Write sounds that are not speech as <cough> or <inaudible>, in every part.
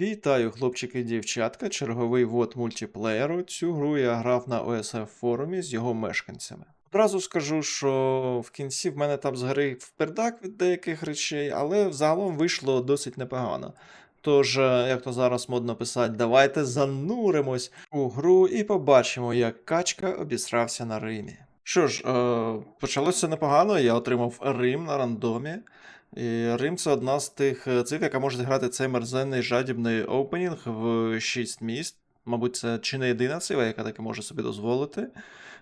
Вітаю, хлопчики і дівчатка. Черговий ввод мультиплеєру. Цю гру я грав на OSF форумі з його мешканцями. Одразу скажу, що в кінці в мене там згорив пердак від деяких речей, але взагалом вийшло досить непогано. Тож, е, як то зараз модно писати, давайте зануримось у гру і побачимо, як качка обісрався на Римі. Що ж, е, почалося непогано, я отримав Рим на рандомі. І Рим це одна з тих е, цифр, яка може зіграти цей мерзенний жадібний опенінг в 6 міст. Мабуть, це чи не єдина цифра, яка таке може собі дозволити.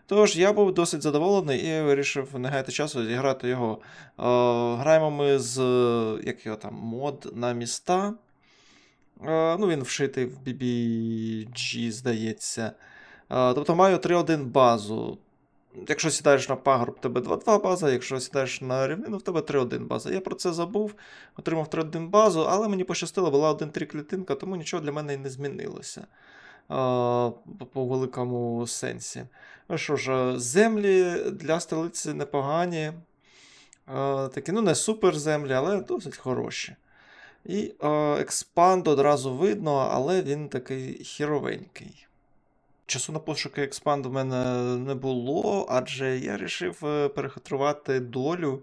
Тож я був досить задоволений і вирішив не гаяти часу зіграти його. Е, граємо ми з як його там, мод на міста. Е, ну, він вшитий в BBG, здається. Тобто маю 3-1 базу. Якщо сідаєш на пагорб, тебе 2-2 база, якщо сідаєш на рівнину, в тебе 3-1 база. Я про це забув, отримав 3-1 базу, але мені пощастило, була 1-3 клітинка, тому нічого для мене і не змінилося. По, великому сенсі. Ну що ж, землі для столиці непогані. Такі, ну, не супер землі, але досить хороші. І експанд одразу видно, але він такий хіровенький. Часу на пошуки експанду в мене не було, адже я вирішив перехитрувати долю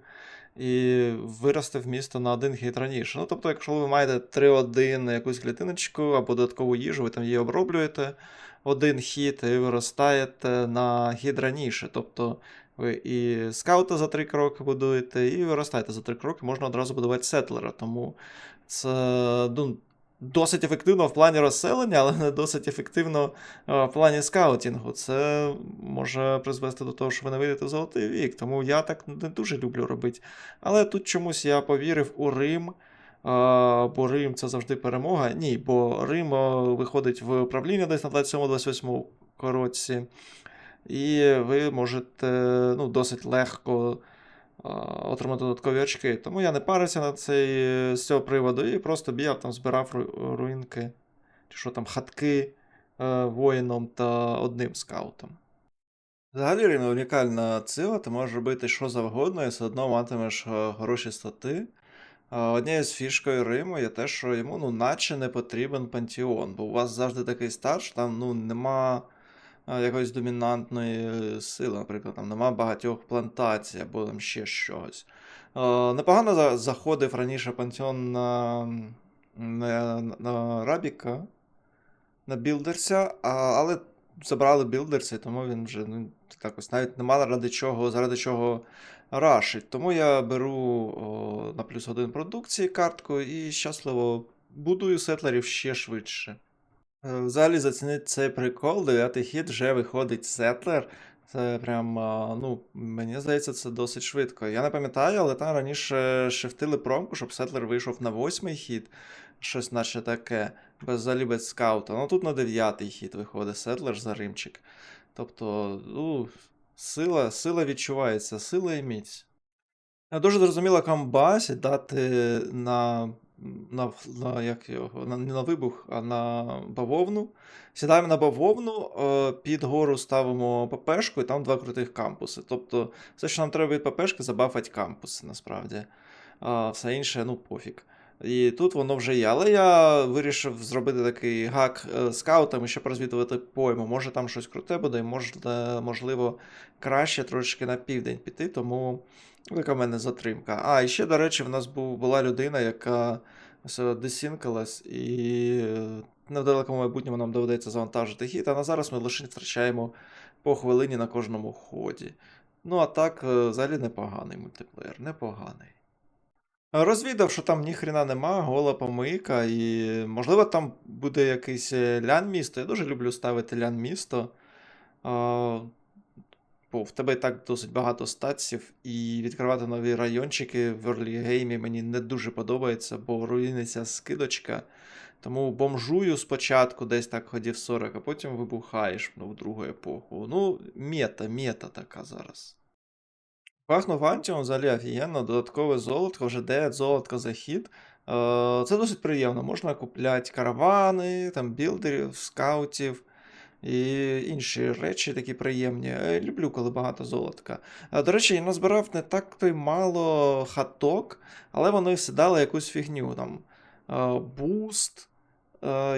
і вирости в місто на один хід раніше. Ну, тобто, якщо ви маєте 3-1 якусь клітиночку або додаткову їжу, ви там її оброблюєте один хід і виростаєте на хід раніше. Тобто ви і скаута за 3 кроки будуєте, і виростаєте за 3 кроки, можна одразу будувати сетлера. Тому це ну, досить ефективно в плані розселення, але не досить ефективно е, в плані скаутінгу. Це може призвести до того, що ви не вийдете в золотий вік. Тому я так не дуже люблю робити. Але тут чомусь я повірив у Рим. е, Бо Рим це завжди перемога. Ні, бо Рим е, виходить в управління десь на 27-28 році. І ви можете ну, досить легко отримати додаткові очки. Тому я не парився на цей, з цього приводу і просто бігав там, збирав ру- руїнки, чи що там, хатки е, воїном та одним скаутом. Взагалі Рівно унікальна сила, ти можеш робити що завгодно і все одно матимеш е, хороші стати. Е, Однією з фішкою Риму є те, що йому ну, наче не потрібен пантеон, бо у вас завжди такий стат, що там ну, нема е, якоїсь домінантної е, сили, наприклад, там нема багатьох плантацій або там ще щось. Е, Непогано заходив раніше пантеон на, на, на Рабіка, на Білдерся, але забрали Білдерса, тому він вже ну, так навіть нема ради чого, заради чого рашить. Тому я беру о, на плюс один продукції картку і щасливо будую сетлерів ще швидше. Е, Взагалі зацініть цей прикол, дев'ятий хід вже виходить сетлер. Це прям, а, ну, мені здається, це досить швидко. Я не пам'ятаю, але там раніше шифтили промку, щоб сетлер вийшов на восьмий хід, щось наче таке, без взагалі без скаута. Ну тут на дев'ятий хід виходить сетлер за римчик. Тобто, ну, сила, сила відчувається, сила і міць. Дуже зрозуміло комбасі дати на, на, на, як його, на, не на вибух, а на бавовну. Сідаємо на бавовну, е, під гору ставимо ППшку, і там два крутих кампуси. Тобто, все, що нам треба від ППшки, забафать кампуси, насправді. А все інше, ну, пофіг. І тут воно вже є. Але я вирішив зробити такий гак е, скаутами, щоб розвідувати пойму. Може там щось круте буде, і е, можливо, краще трошечки на південь піти, тому така в мене затримка. А, і ще, до речі, в нас був, була людина, яка ось десінкалась, і е, в майбутньому нам доведеться завантажити хід, а на зараз ми лише втрачаємо по хвилині на кожному ході. Ну, а так, е, взагалі непоганий мультиплеєр, непоганий. Розвідав, що там ніхрена нема, гола помийка, і можливо там буде якийсь е, лян-місто. Я дуже люблю ставити лян-місто. А, Бо в тебе і так досить багато статсів, і відкривати нові райончики в early геймі мені не дуже подобається, бо руїниться скидочка. Тому бомжую спочатку десь так ходів 40, а потім вибухаєш ну, в другу епоху. Ну, мета, мета така зараз. Пахнув Антіон взагалі офігенно, додаткове золото, вже 9 золотка за хід. Е, Це досить приємно. Можна купляти каравани, там білдерів, скаутів і інші речі такі приємні. Е, Люблю, коли багато золотка. Е, До речі, я назбирав не так то й мало хаток, але вони всі дали якусь фігню. Там е, буст,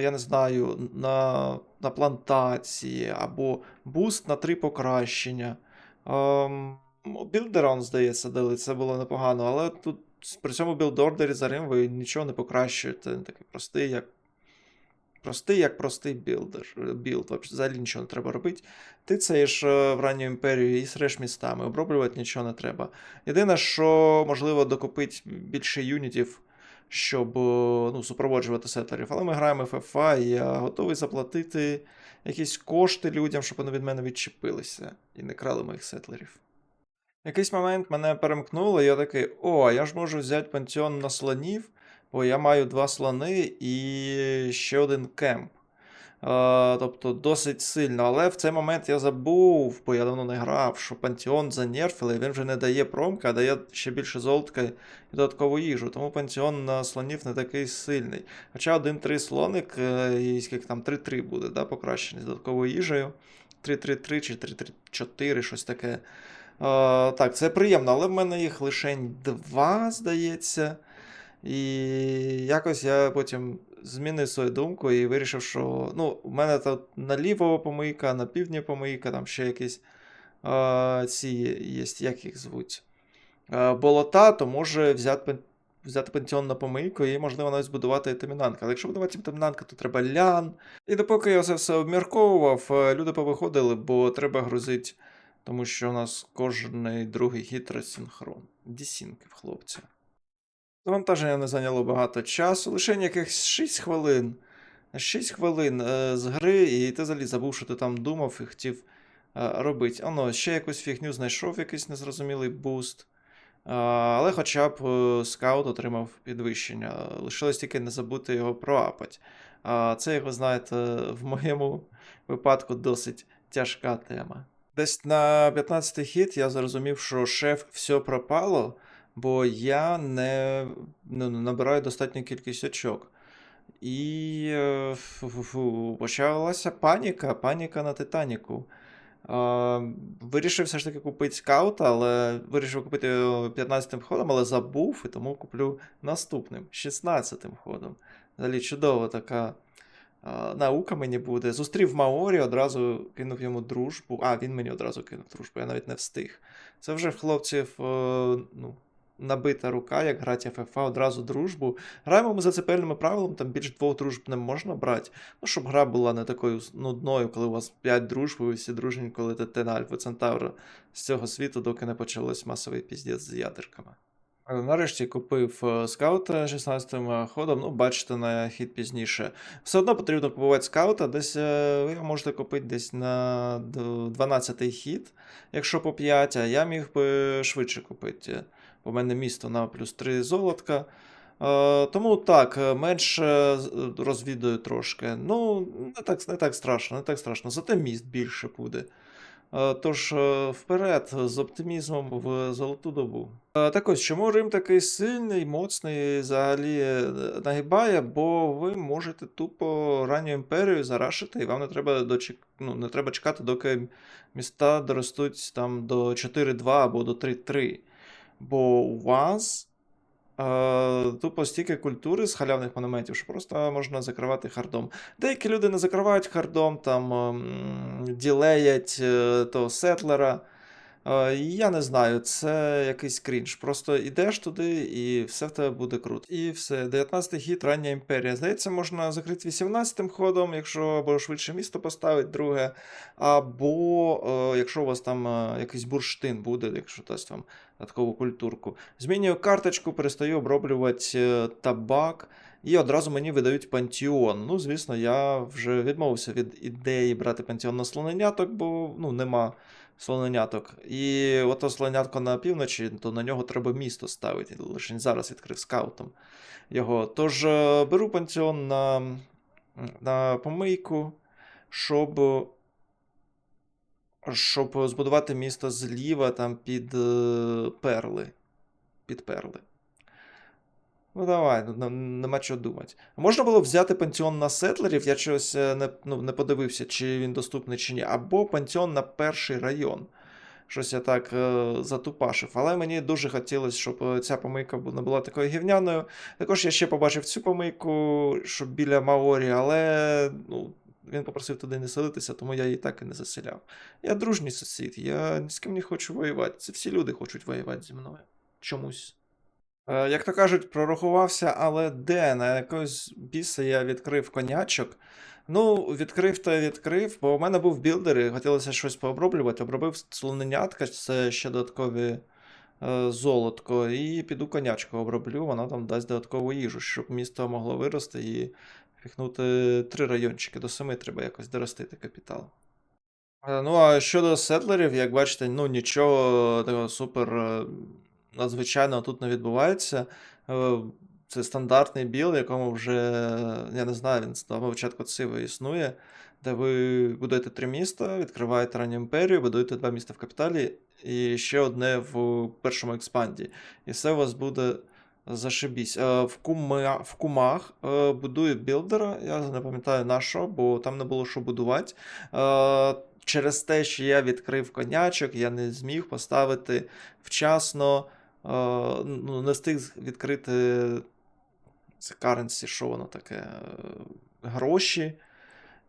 я не знаю, на, на плантації, або буст на три покращення. Ем, Білдерон, здається, дали, це було непогано, але тут при цьому білдордері за Рим ви нічого не покращуєте. Такий простий, як. Простий, як простий білдер. Білд, взагалі нічого не треба робити. Ти цеєш е, в ранню імперію і среш містами, оброблювати нічого не треба. Єдине, що можливо докупити більше юнітів, щоб е, ну, супроводжувати сетлерів. Але ми граємо FFA, і я готовий заплатити якісь кошти людям, щоб вони від мене відчепилися і не крали моїх сетлерів. Якийсь момент мене перемкнуло, і я такий: о, я ж можу взяти пантеон на слонів, бо я маю два слони і ще один кемп. Е, тобто досить сильно. Але в цей момент я забув, бо я давно не грав, що пантеон занерфили, він вже не дає промка, а дає ще більше золотка і додаткову їжу. Тому пантеон на слонів не такий сильний. Хоча 1-3 слоник, е, і скільки там 3-3 буде, да, покращений з додатковою їжею. 3-3-3 чи 3-3-4, щось таке. Е, так, це приємно, але в мене їх лише два, здається. І якось я потім змінив свою думку і вирішив, що ну, в мене тут наліво помийка, на півдні помийка, там ще якісь е, ці є, як їх звуть. Е, болота, то може взяти, взяти пентіон на помийку і, можливо, навіть збудувати темінанка. Але якщо будувати темінанка, то треба лян. І допоки я це все обмірковував, е, люди повиходили, бо треба грузити, тому що у нас кожний другий хід розсинхрон. Дісінки в хлопця. Завантаження не зайняло багато часу, лише якихось 6 хвилин. 6 хвилин е, з гри, і ти взагалі забув, що ти там думав і хотів е, робити. Оно, ще якусь фігню знайшов, якийсь незрозумілий буст. Е, але хоча б е, скаут отримав підвищення. Лишилось тільки не забути його проапати. А це, як ви знаєте, в моєму випадку досить тяжка тема. Десь на 15-й хід я зрозумів, що шеф все пропало бо я не ну, набираю достатню кількість очок. І е, почалася паніка, паніка на Титаніку. Е, вирішив все ж таки купити скаута, але вирішив купити 15-м ходом, але забув, і тому куплю наступним, 16-м ходом. Взагалі чудова така е, наука мені буде. Зустрів Маорі, одразу кинув йому дружбу. А, він мені одразу кинув дружбу, я навіть не встиг. Це вже в хлопців, е, ну, набита рука, як грати FFA, одразу дружбу. Граємо ми за цепельними правилами, там більш двох дружб не можна брати. Ну, щоб гра була не такою нудною, коли у вас 5 дружб, ви всі дружні, коли ти на Альфа Центавра з цього світу, доки не почалось масовий піздець з ядерками. Нарешті купив е, скаута 16 ходом, ну, бачите, на хід пізніше. Все одно потрібно купувати скаута, десь е, ви його можете купити десь на 12-й хід, якщо по 5, а я міг би швидше купити. У мене місто на плюс 3 золотка. Е, тому так, е, менше розвідую трошки. Ну, не так, не так страшно, не так страшно. Зате міст більше буде. Е, Тож е, вперед з оптимізмом в золоту добу. Е, Так ось, чому Рим такий сильний, моцний, взагалі е, нагибає, бо ви можете тупо ранню імперію зарашити, і вам не треба дочек... ну, не треба чекати, доки міста доростуть там до 4-2 або до 3-3. Бо у вас е, тупо стільки культури з халявних монументів, що просто можна закривати хардом. Деякі люди не закривають хардом, там е, ділеять е, того сетлера. Я не знаю, це якийсь крінж. Просто йдеш туди і все в тебе буде круто. І все, 19-й хід, рання імперія. Здається, можна закрити 18-м ходом, якщо або швидше місто поставить друге, або е, якщо у вас там е, якийсь бурштин буде, якщо дасть вам додаткову культурку. Змінюю карточку, перестаю оброблювати е, табак. І одразу мені видають пантеон. Ну, звісно, я вже відмовився від ідеї брати пантеон на слоненяток, бо ну, нема слоненяток. І ото слонятко на півночі, то на нього треба місто ставити. Лише зараз відкрив скаутом його. Тож е, беру пансіон на, на помийку, щоб. Щоб збудувати місто зліва там під е, перли. Під перли. Ну давай, ну, нема чого думати. Можна було взяти пантеон на сетлерів, я чогось е, не, ну, не подивився, чи він доступний чи ні, або пантеон на перший район. Щось я так е, затупашив. Але мені дуже хотілося, щоб е, ця помийка не була такою гівняною. Також я ще побачив цю помийку, що біля Маорі, але ну, він попросив туди не селитися, тому я її так і не заселяв. Я дружній сусід, я ні з ким не хочу воювати. Це всі люди хочуть воювати зі мною. Чомусь. Е, як то кажуть, прорахувався, але де? На якогось біса я відкрив конячок. Ну, відкрив та відкрив, бо у мене був білдер і хотілося щось пооброблювати. Обробив слоненятка, це ще додаткові е, золотко, і піду конячку оброблю, воно там дасть додаткову їжу, щоб місто могло вирости і піхнути три райончики. До семи треба якось доростити капітал. Е, Ну, а щодо сетлерів, як бачите, ну нічого такого супер надзвичайного тут не відбувається. Е, Це стандартний біл, якому вже, я не знаю, він з самого початку циву існує, де ви будуєте три міста, відкриваєте ранню імперію, будуєте два міста в капіталі і ще одне в першому експанді. І все у вас буде зашибісь. Е, В, кума, в кумах е, будую білдера, я не пам'ятаю на що, бо там не було що будувати. Через те, що я відкрив конячок, я не зміг поставити вчасно, ну, не встиг відкрити це currency, що воно таке, е, гроші.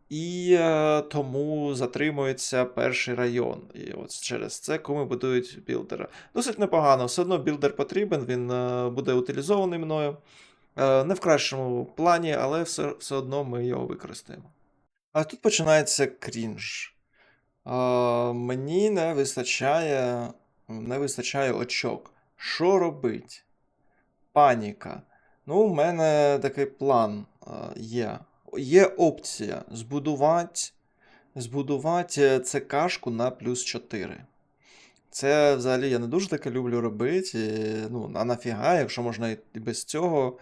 І е, тому затримується перший район. І от через це куми будують білдера. Досить непогано, все одно білдер потрібен, він е, буде утилізований мною. Не в кращому плані, але все, все одно ми його використаємо. А тут починається крінж. Мені не вистачає, не вистачає очок. Що робить? Паніка. Ну, у мене такий план е, є. Є опція збудувати, збудувати ЦКшку на плюс 4. Це взагалі я не дуже таке люблю робити. Ну, а нафіга, якщо можна і без цього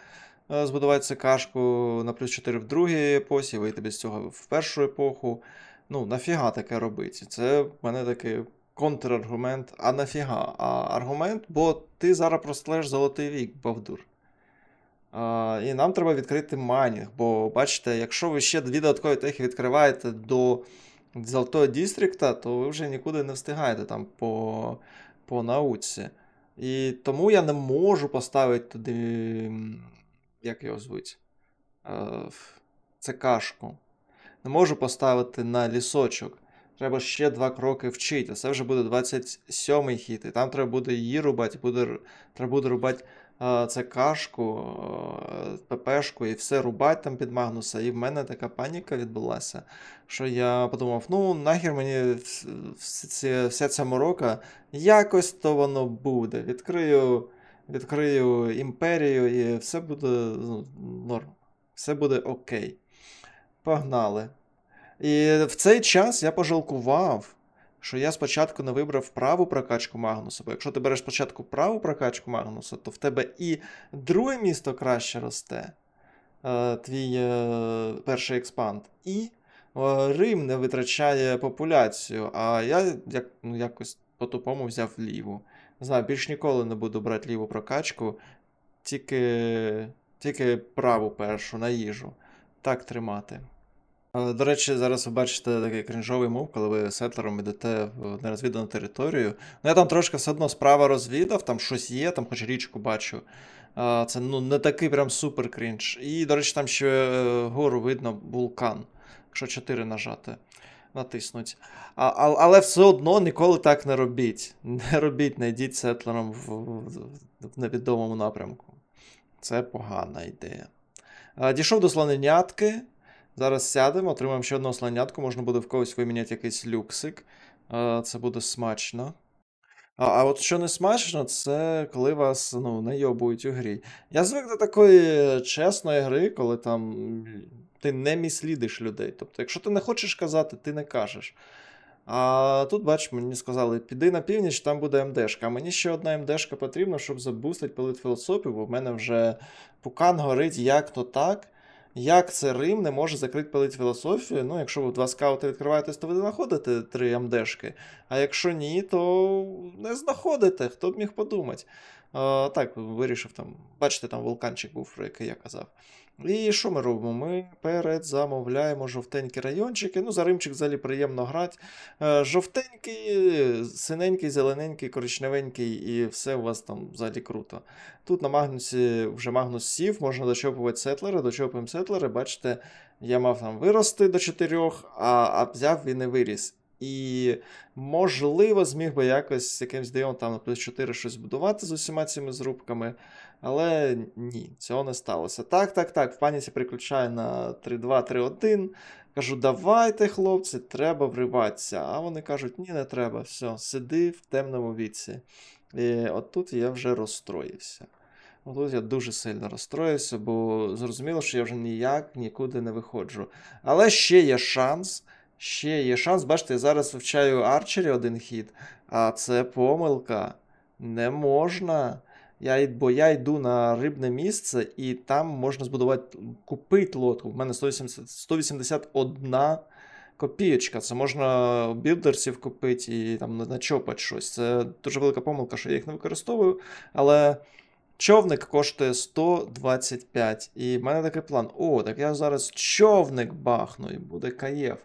е, збудувати ЦКшку на плюс 4 в другій епосі, вийти без цього в першу епоху. Ну, нафіга таке робити? Це в мене такий контраргумент. А нафіга? А аргумент, бо ти зараз простлеш золотий вік, Бавдур. А, і нам треба відкрити майнінг, бо бачите, якщо ви ще дві додаткові техи відкриваєте до Золотого Дістрикта, то ви вже нікуди не встигаєте там по, по науці. І тому я не можу поставити туди, як його звуть, ЦКшку. Не можу поставити на лісочок. Треба ще два кроки вчити. Це вже буде 27-й хід. І там треба буде її рубати, буде, треба буде рубати е, ЦКшку, е, ППшку і все рубати там під Магнуса. І в мене така паніка відбулася, що я подумав: ну нахер мені вс- всі ці- вся ця морока, якось то воно буде. Відкрию, відкрию імперію і все буде ну, норм. Все буде окей. Погнали. І в цей час я пожалкував, що я спочатку не вибрав праву прокачку Магнуса. Бо якщо ти береш спочатку праву прокачку Магнуса, то в тебе і друге місто краще росте, е, твій е, перший експанд, і е, Рим не витрачає популяцію. А я як, ну, якось по-тупому взяв ліву. Не знаю, більш ніколи не буду брати ліву прокачку, тільки, тільки праву першу на їжу. Так тримати. До речі, зараз ви бачите такий крінжовий мув, коли ви сетлером йдете в нерозвідану територію. Ну, я там трошки все одно справа розвідав, там щось є, там хоч річку бачу. Це ну, не такий прям супер крінж. І, до речі, там ще е, гору видно вулкан, якщо 4 нажати, натиснуть. А, а, але все одно ніколи так не робіть. Не робіть, не йдіть сетлером в, в, невідомому напрямку. Це погана ідея. Дійшов до слоненятки. Зараз сядемо, отримаємо ще одну слонятку, можна буде в когось виміняти якийсь люксик. Е, Це буде смачно. А, а от що не смачно, це коли вас ну, найобують у грі. Я звик до такої чесної гри, коли там ти не міслідиш людей. Тобто, якщо ти не хочеш казати, ти не кажеш. А тут, бач, мені сказали, піди на північ, там буде МДшка. А мені ще одна МДшка потрібна, щоб забустити пилит філософію, бо в мене вже пукан горить як то так. Як це Рим не може закрити пилить філософію? Ну, якщо ви два скаути відкриваєтесь, то ви знаходите три МДшки. А якщо ні, то не знаходите. Хто б міг подумати. А, так, вирішив там. Бачите, там вулканчик був, про який я казав. І що ми робимо? Ми передзамовляємо жовтенькі райончики. Ну, за римчик взагалі приємно грати. Е, Жовтенький, синенький, зелененький, коричневенький, і все у вас там взагалі круто. Тут на Магнусі вже Магнус сів, можна дочопувати сетлери, дочопуємо сетлери. Бачите, я мав там вирости до 4, а, а взяв він і виріс. І можливо, зміг би якось якимсь дивом там на плюс 4 щось будувати з усіма цими зрубками. Але ні, цього не сталося. Так, так, так. В паніці переключаю на 3-2, 3-1. Кажу, давайте, хлопці, треба вриватися. А вони кажуть, ні, не треба. Все, сиди в темному віці. І от тут я вже розстроївся. Отут я дуже сильно розстроївся, бо зрозуміло, що я вже ніяк нікуди не виходжу. Але ще є шанс. Ще є шанс. Бачите, я зараз вивчаю арчері один хід, а це помилка. Не можна. Я, бо я йду на рибне місце, і там можна збудувати, купити лодку. У мене 180, 181 копійочка. Це можна білдерсів купити і там начопати щось. Це дуже велика помилка, що я їх не використовую. Але човник коштує 125. І в мене такий план: о, так я зараз човник бахну, і буде каєв.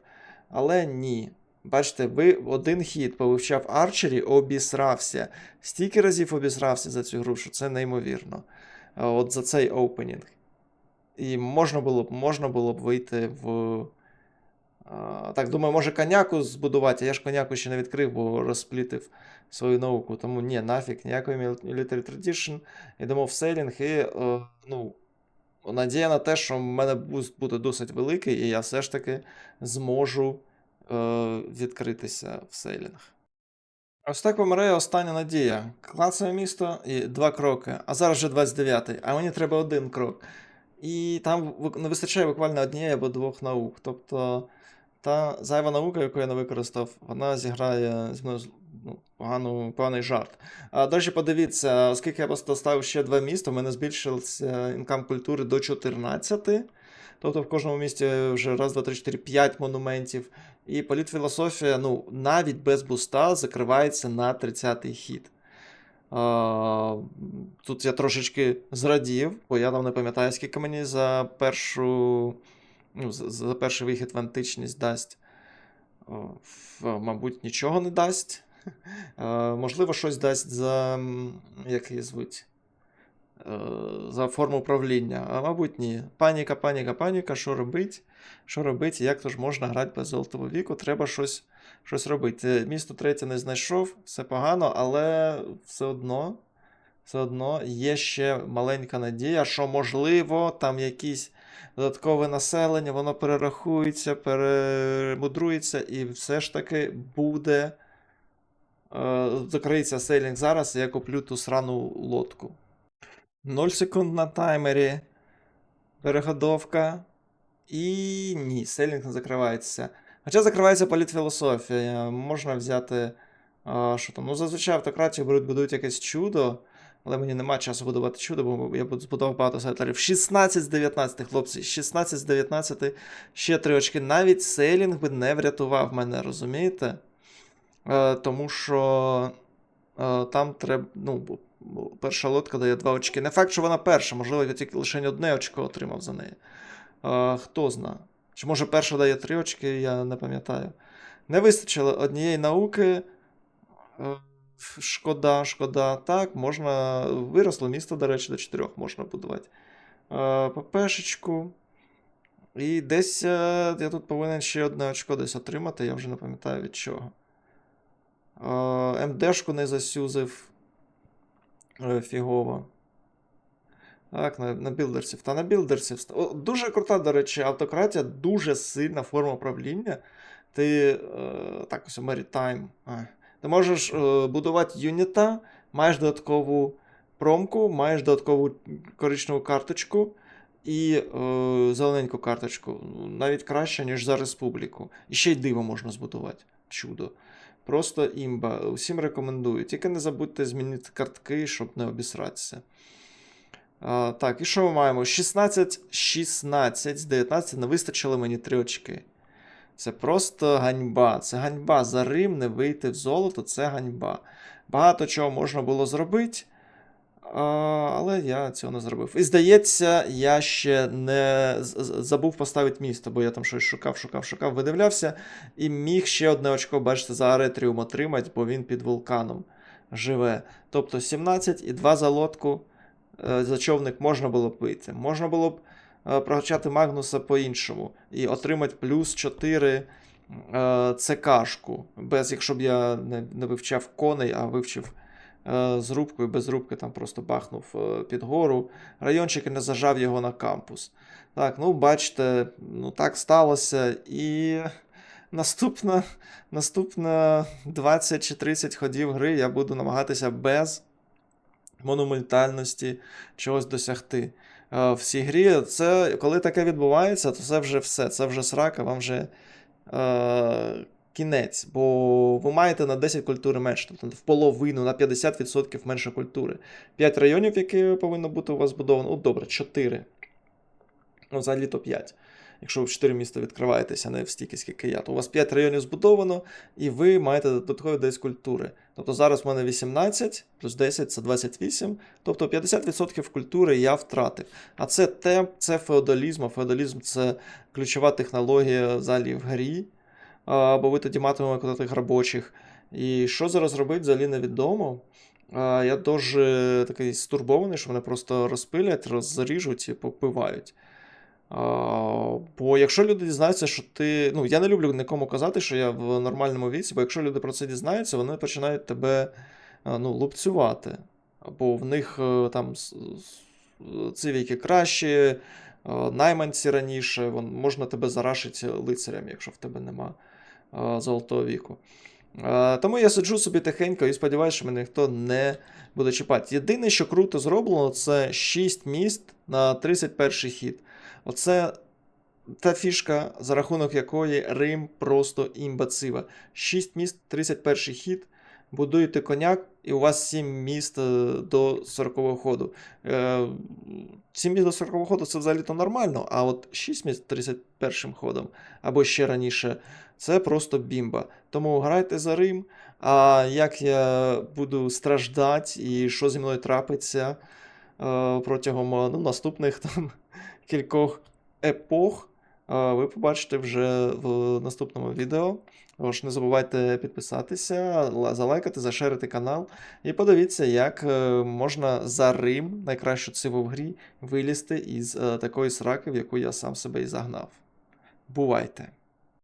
Але ні. Бачите, ви один хід повивчав арчері, обісрався. Стільки разів обісрався за цю гру, що це неймовірно. От за цей опенінг. І можна було б, можна було б вийти в. Так, думаю, може коняку збудувати. Я ж коняку ще не відкрив, бо розплітив свою науку. Тому ні, нафіг, ніякої Military Tradition. Йдемо в сейлінг і е, ну, надія на те, що в мене буст буде досить великий, і я все ж таки зможу відкритися в сейлінг. Ось так помирає остання надія. Класове місто і два кроки. А зараз вже 29-й, а мені треба один крок. І там не вистачає буквально однієї або двох наук. Тобто та зайва наука, яку я не використав, вона зіграє зі мною ну, погану, поганий жарт. А, до речі, подивіться, оскільки я просто ставив ще два міста, в мене збільшився інкам культури до 14. Тобто в кожному місті вже раз, два, три, чотири, п'ять монументів. І політфілософія, ну, навіть без буста закривається на 30-й хід. Тут я трошечки зрадів, бо я там не пам'ятаю, скільки мені за першу. Ну, за, перший вихід в античність дасть. Мабуть, нічого не дасть. <laughs> Можливо, щось дасть за. Як її звуть? Е, За форму управління. А мабуть, ні. Паніка, паніка, паніка. Що робить? Що робить? Як то ж можна грати без золотого віку? Треба щось, щось робити. Місто третє не знайшов, все погано, але все одно. Все одно є ще маленька надія, що можливо там якісь додаткове населення, воно перерахується, перемудрується, і все ж таки буде. Е, закриється сейлінг зараз, і я куплю ту срану лодку. 0 секунд на таймері. Переходовка. І ні, сейлінг не закривається. Хоча закривається політфілософія. Можна взяти. Що там? Ну, зазвичай автократії беруть, будують якесь чудо. Але мені нема часу будувати чудо, бо я буду збудував багато сетлерів. 16 з 19, хлопці. 16 з 19, ще три очки. Навіть сейлінг би не врятував мене, розумієте? Е, тому що е, там треба. Ну, перша лодка дає 2 очки. Не факт, що вона перша, можливо, я тільки лише одне очко отримав за неї. Е, хто зна. Чи може перша дає 3 очки, я не пам'ятаю. Не вистачило однієї науки. Е, Шкода, шкода. Так, можна. Виросло місто, до речі, до 4 можна будувати. Е, ППшечку. І десь е, я тут повинен ще одне очко десь отримати, я вже не пам'ятаю від чого. МДшку не засюзив. Е, Фігово. Так, на, на білдерсів. Та на білдерсів. О, дуже крута, до речі, автократія, дуже сильна форма управління. Ти. Е, так, ось Maritime. Ти можеш е, будувати юніта, маєш додаткову промку, маєш додаткову коричневу карточку і е, зелененьку карточку. Навіть краще, ніж за республіку. І ще й диво можна збудувати. Чудо. Просто імба. Усім рекомендую. Тільки не забудьте змінити картки, щоб не обісратися. А, так, і що ми маємо? 16, 16 з 19 не вистачило мені 3 очки. Це просто ганьба. Це ганьба. За Рим не вийти в золото це ганьба. Багато чого можна було зробити. Але я цього не зробив. І здається, я ще не забув поставити місто, бо я там щось шукав, шукав, шукав, видивлявся. І міг ще одне очко, бачите, за Аретріум отримати, бо він під вулканом живе. Тобто 17 і 2 за лодку е, за човник можна було б вийти. Можна було б е, прокачати Магнуса по-іншому і отримати плюс 4 е, ЦКшку. Без, якщо б я не, вивчав коней, а вивчив з рубкою, без рубки там просто бахнув е, під гору. Райончик і не зажав його на кампус. Так, ну бачите, ну так сталося. І <laughs> наступна, наступна 20 чи 30 ходів гри я буду намагатися без монументальності чогось досягти. Е, В цій грі це, коли таке відбувається, то це вже все. Це вже срака, вам вже е, кінець. Бо ви маєте на 10 культури менше, тобто в половину, на 50% менше культури. 5 районів, які повинно бути у вас збудовано. От добре, 4. Ну, взагалі то 5. Якщо ви в 4 міста відкриваєтеся, не в стільки, скільки я, то у вас 5 районів збудовано, і ви маєте додаткові 10 культури. Тобто зараз в мене 18 плюс 10 це 28. Тобто 50% культури я втратив. А це темп, це феодалізм. А феодалізм це ключова технологія взагалі в грі. Бо ви тоді матимете тих робочих. І що зараз робити, взагалі невідомо. Я дуже такий стурбований, що вони просто розпилять, розріжуть і попивають. Бо якщо люди дізнаються, що ти. Ну, я не люблю нікому казати, що я в нормальному віці, бо якщо люди про це дізнаються, вони починають тебе ну, лупцювати. Бо в них е, там с- с- ці віки кращі, е, найманці раніше, можна тебе зарашити лицарем, якщо в тебе нема е, золотого віку. Тому я сиджу собі тихенько і сподіваюся, що мене ніхто не буде чіпати. Єдине, що круто зроблено, це 6 міст на 31 хід. Оце та фішка, за рахунок якої Рим просто імбацива. 6 міст, 31 хід, будуєте коняк, і у вас 7 міст е, до 40-го ходу. Е, 7 міст до 40-го ходу це взагалі-то нормально, а от 6 міст 31-м ходом, або ще раніше, це просто бімба. Тому грайте за Рим. А як я буду страждати і що зі мною трапиться е, протягом е, ну, наступних <laughs> там кількох епох, е, ви побачите вже в наступному відео. Тож не забувайте підписатися, залайкати, зашерити канал і подивіться, як е, можна за Рим, найкращу циву в грі, вилізти із е, такої сраки, в яку я сам себе і загнав. Бувайте!